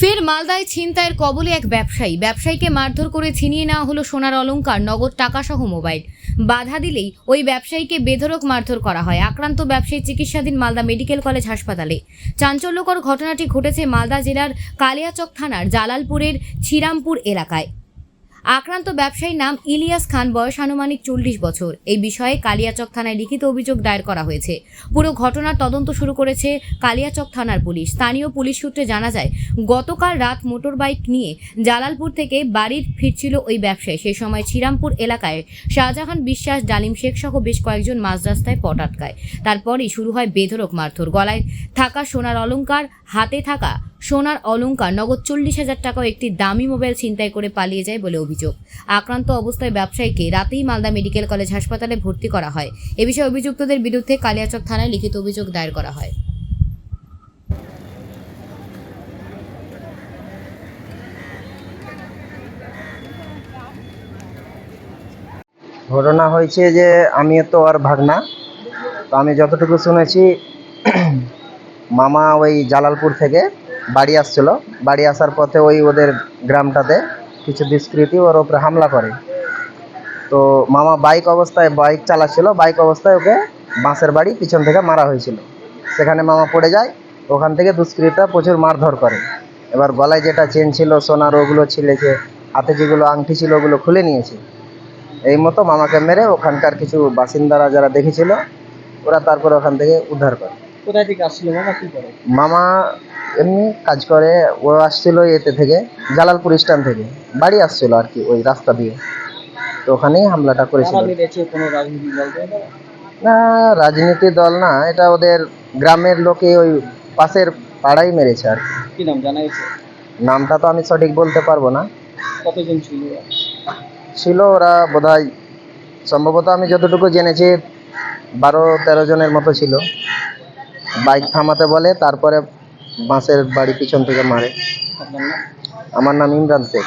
ফের মালদায় ছিনতাইয়ের কবলে এক ব্যবসায়ী। ব্যবসায়ীকে মারধর করে ছিনিয়ে নেওয়া হলো সোনার অলঙ্কার নগদ টাকাসহ মোবাইল। বাধা দিলেই ওই ব্যবসায়ীকে বেধরক মারধর করা হয়। আক্রান্ত ব্যবসায়ী চিকিৎসাধীন মালদা মেডিকেল কলেজ হাসপাতালে। চাঞ্চল্যকর ঘটনাটি ঘটেছে মালদা জেলার কালিয়াচক থানার জালালপুরের ছিরামপুর এলাকায়। আক্রান্ত ব্যবসায়ীর নাম ইলিয়াস খান, বয়স আনুমানিক চল্লিশ বছর। এই বিষয়ে কালিয়াচক থানায় লিখিত অভিযোগ দায়ের করা হয়েছে। পুরো ঘটনার তদন্ত শুরু করেছে কালিয়াচক থানার পুলিশ। স্থানীয় পুলিশ সূত্রে জানা যায়, গতকাল রাত মোটর বাইক নিয়ে জালালপুর থেকে বাড়ির ফিরছিল ওই ব্যবসায়ী। সেই সময় শ্রীরামপুর এলাকায় শাহজাহান বিশ্বাস, ডালিম শেখ সহ বেশ কয়েকজন মাঝ রাস্তায় পট আটকায়। তারপরই শুরু হয় বেধরক মারধর। গলায় থাকা সোনার অলংকার, হাতে থাকা সোনার অলংকার নগদ চল্লিশ হাজার টাকা একটি দামি মোবাইল ছিনতাই করে পালিয়ে যায় বলে অভিযোগ। আক্রান্ত অবস্থায় ব্যবসায়ীকে রাতেই মালদা মেডিকেল কলেজ হাসপাতালে ভর্তি করা হয়। এ বিষয়ে অভিযুক্তদের বিরুদ্ধে কালিয়াচক থানায় লিখিত অভিযোগ দায়ের করা হয়। ঘটনা হয়েছে যে আমি তো আর ভাগনা। তো আমি যতটুকু শুনেছি, মামা ওই জালালপুর থেকে বাড়ি আসছিল। বাড়ি আসার পথে ওই ওদের গ্রামটাতে কিছু দুষ্কৃতী ওর ওপরে হামলা করে। তো মামা বাইক অবস্থায় বাইক চালাচ্ছিল। বাইক অবস্থায় ওকে বাঁশের বাড়ি পিছন থেকে মারা হয়েছিল। সেখানে মামা পড়ে যায়। ওখান থেকে দুষ্কৃতীরা প্রচুর মারধর করে। এবার গলায় যেটা চেন ছিল, সোনার ওগুলো ছিলেছে হাতে যেগুলো আংটি ছিল, ওগুলো খুলে নিয়েছে। এই মতো মামাকে মেরে ওখানকার কিছু বাসিন্দারা যারা দেখেছিল, ওরা তারপর ওখান থেকে উদ্ধার করে। কোথায় থেকে আসছিল? মামা কি করে? মামা এমনি কাজ করে ও আসছিল এতে থেকে জালালপুর স্ট্যান্ড থেকে। বাড়ি আসছিল আর কি ওই রাস্তা দিয়ে। তো ওখানেই হামলাটা করেছিল। কোনো রাজনীতি দলকে না রাজনীতি দল না এটা ওদের গ্রামের লোকে ওই পাশের পাড়াই মেরেছে আর কি। কি নাম জানা গেছে? নামটা তো আমি সঠিক বলতে পারব না। কতজন ছিল? ছিল ওরা বোধহয় সম্ভবত আমি যতটুকু জেনেছি বারো তেরো জনের মতো ছিল। বাইক থামাতে বলে তারপরে বাঁশের বাড়ি পিছন থেকে মারে। আমার নাম ইমরান শেখ।